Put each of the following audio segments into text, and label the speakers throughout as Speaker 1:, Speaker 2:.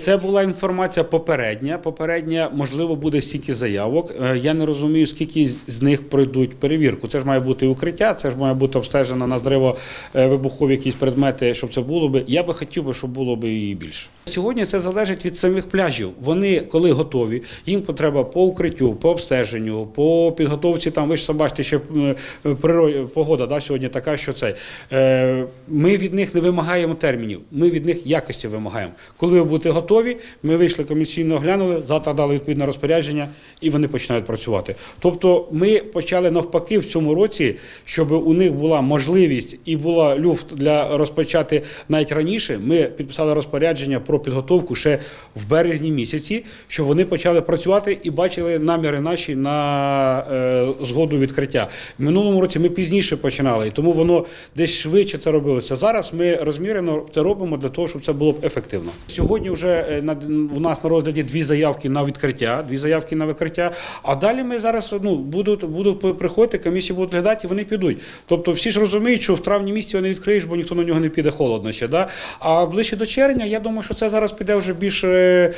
Speaker 1: Це була інформація попередня. Попередня, можливо, буде стільки заявок. Е, Я не розумію, скільки з них пройдуть перевірку. Це ж має бути укриття, це ж має бути обстежено на зриво е, вибухові якісь предмети, щоб це було би. Я би хотів би, щоб було би і більше. Сьогодні це залежить від самих пляжів. Вони, коли готові, їм потреба по укриттю, по обстеженню, по підготовці. Там ви ж бачите, ще е, приро- погода да, сьогодні така, що це. Е, Ми від них не вимагаємо термінів, ми від них якості вимагаємо. Коли ви будете готові, ми вийшли комісійно, оглянули, завтра дали відповідне розпорядження, і вони починають працювати. Тобто, ми почали навпаки в цьому році, щоб у них була можливість і була люфт для розпочати навіть раніше. Ми підписали розпорядження про підготовку ще в березні місяці, щоб вони почали працювати і бачили наміри наші на е, згоду відкриття. В минулому році ми пізніше починали, і тому воно десь швидше це робилося. Зараз ми розмірено це робимо для того, щоб це було б ефективно. Сьогодні вже е, на у нас на розгляді дві заявки на відкриття, дві заявки на викриття. А далі ми зараз ну будуть будуть приходити, комісії будуть глядати, і вони підуть. Тобто всі ж розуміють, що в травні місяці вони відкриєш, бо ніхто на нього не піде холодно ще. Да? А ближче до червня, я думаю, що це зараз піде вже більш е,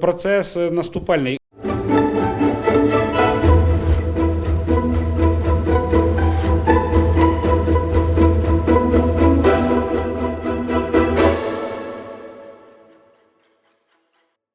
Speaker 1: процес наступальний.